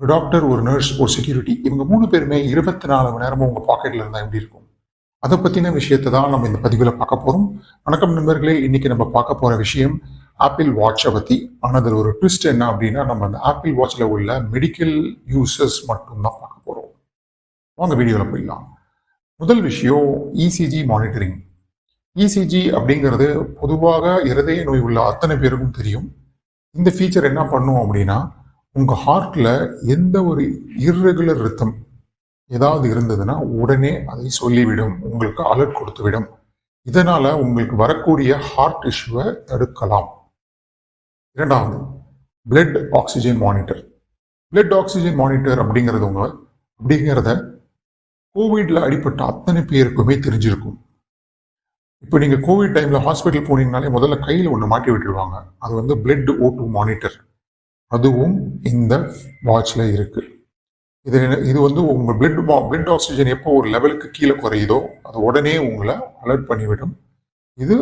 ஒரு டாக்டர் ஒரு நர்ஸ் ஒரு செக்யூரிட்டி இவங்க மூணு பேருமே இருபத்தி நாலு மணி நேரமும் உங்கள் பாக்கெட்டில் இருந்தால் எப்படி இருக்கும்? அதை பற்றின விஷயத்தை தான் நம்ம இந்த பதிவில் பார்க்க போகிறோம் வணக்கம் நண்பர்களே இன்றைக்கி நம்ம பார்க்க போகிற விஷயம் ஆப்பிள் வாட்சை பற்றி ஆனால் அதில் ஒரு ட்விஸ்ட் என்ன அப்படின்னா நம்ம அந்த ஆப்பிள் வாட்சில் உள்ள மெடிக்கல் யூசஸ் மட்டும்தான் பார்க்க போகிறோம் வாங்க வீடியோவில் போயிடலாம். முதல் விஷயம் இசிஜி மானிட்டரிங் இசிஜி அப்படிங்கிறது பொதுவாக இருதய நோய் உள்ள அத்தனை பேருக்கும் தெரியும். இந்த ஃபீச்சர் என்ன பண்ணும் அப்படின்னா உங்கள் ஹார்ட்டில் எந்த ஒரு இர்ரெகுலர் ரித்தம் ஏதாவது இருந்ததுன்னா உடனே அதை சொல்லிவிடும். உங்களுக்கு அலர்ட் கொடுத்துவிடும். இதனால் உங்களுக்கு வரக்கூடிய ஹார்ட் இஷ்யூவை தடுக்கலாம். இரண்டாவது blood oxygen monitor blood oxygen monitor அப்படிங்கிறதுங்க அப்படிங்கிறத கோவிட்ல அடிப்பட்ட அத்தனை பேருக்குமே தெரிஞ்சிருக்கும். இப்போ நீங்கள் கோவிட் டைமில் ஹாஸ்பிட்டல் போனீங்கனாலே முதல்ல கையில் ஒன்று மாட்டி விட்டுருவாங்க. அது வந்து பிளட் ஓ டூ மானிட்டர் அதுவும் இந்த வாட்சில் இருக்குது இது இது வந்து உங்கள் பிளட் பிளட் ஆக்சிஜன் எப்போ ஒரு லெவலுக்கு கீழே குறையுதோ அது உடனே உங்களை அலர்ட் பண்ணிவிடும். இது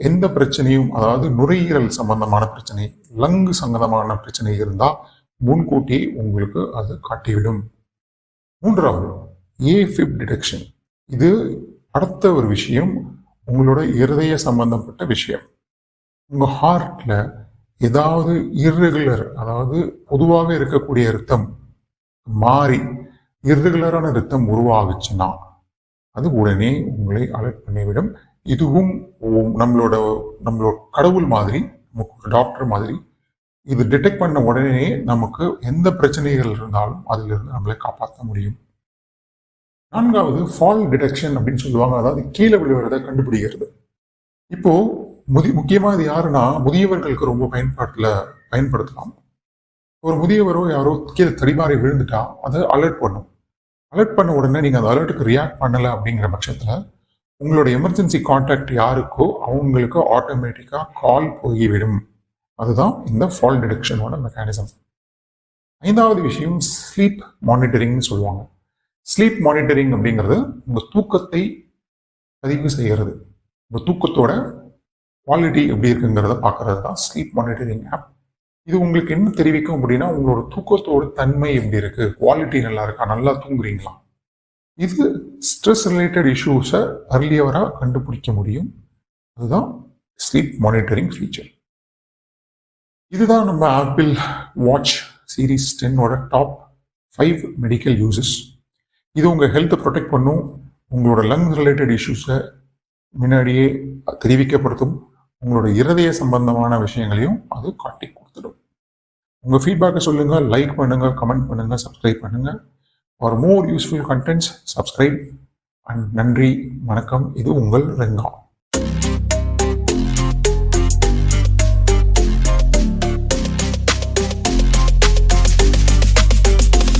எந்த பிரச்சனையும் அதாவது நுரையீரல் சம்பந்தமான பிரச்சனை லங்கு சம்பந்தமான பிரச்சனை இருந்தால் முன்கூட்டி உங்களுக்கு அது காட்டிவிடும். மூன்றாவது ஏஃபிப் டிடெக்ஷன் இது அடுத்த ஒரு விஷயம் உங்களோட இருதய சம்பந்தப்பட்ட விஷயம். உங்கள் ஹார்ட்டில் ஏதாவது இர்ரெகுலர் அதாவது பொதுவாக இருக்கக்கூடிய ரத்தம் மாறி இர்ரெகுலரான ரத்தம் உருவாகுச்சுன்னா அது உடனே உங்களை அலர்ட் பண்ணிவிடும். இதுவும் நம்மளோட நம்மளோட கடவுள் மாதிரி நமக்கு டாக்டர் மாதிரி இது டிடெக்ட் பண்ண உடனே நமக்கு எந்த பிரச்சனைகள் இருந்தாலும் அதிலிருந்து நம்மளை காப்பாற்ற முடியும். நான்காவது ஃபால் டிடெக்ஷன் அப்படின்னு சொல்லுவாங்க. அதாவது கீழே விழுவதை கண்டுபிடிக்கிறது. இப்போ முதி முக்கியமாக இது யாருன்னா முதியவர்களுக்கு ரொம்ப பயன்பாட்டில் பயன்படுத்தலாம். ஒரு முதியவரோ யாரோ கீழே தடிமாறி விழுந்துட்டா அதை அலர்ட் பண்ணும். அலர்ட் பண்ண உடனே நீங்கள் அந்த அலர்ட்டுக்கு ரியாக்ட் பண்ணலை அப்படிங்கிற பட்சத்தில் உங்களோட எமர்ஜென்சி கான்டாக்ட் யாருக்கோ அவங்களுக்கு ஆட்டோமேட்டிக்காக கால் போய்விடும். அதுதான் இந்த ஃபால் டிடெக்ஷனோட மெக்கானிசம் ஐந்தாவது விஷயம் ஸ்லீப் மானிட்டரிங்னு சொல்லுவாங்க. ஸ்லீப் மானிட்டரிங் அப்படிங்கிறது உங்கள் தூக்கத்தை பதிவு செய்கிறது. உங்கள் தூக்கத்தோட குவாலிட்டி எப்படி இருக்குங்கிறத பார்க்கறது தான் ஸ்லீப் மானிட்டரிங் ஆப் இது உங்களுக்கு என்ன தெரிவிக்கும் அப்படின்னா உங்களோட தூக்கத்தோட தன்மை எப்படி இருக்கு? குவாலிட்டி நல்லா இருக்கா? நல்லா தூங்குறீங்களா? இது ஸ்ட்ரெஸ் ரிலேட்டட் இஷ்யூஸை அர்லியவராக கண்டுபிடிக்க முடியும். அதுதான் ஸ்லீப் மானிட்டரிங் ஃபீச்சர் இதுதான் நம்ம ஆப்பிள் வாட்ச் சீரீஸ் டென்னோட டாப் ஃபைவ் மெடிக்கல் யூசஸ் இது உங்கள் ஹெல்த்தை ப்ரொடெக்ட் பண்ணும். உங்களோட லங்ஸ் ரிலேட்டட் இஷ்யூஸை முன்னாடியே தெரிவிக்கப்படுத்தும். உங்களோட இருதய சம்பந்தமான விஷயங்களையும் அது காட்டி கொடுத்துடும். உங்கள் ஃபீட்பேக்கை சொல்லுங்கள் லைக் பண்ணுங்கள் கமெண்ட் பண்ணுங்கள் சப்ஸ்கிரைப் பண்ணுங்கள் for more useful contents subscribe and நன்றி வணக்கம். இது உங்கள் ரெங்கா.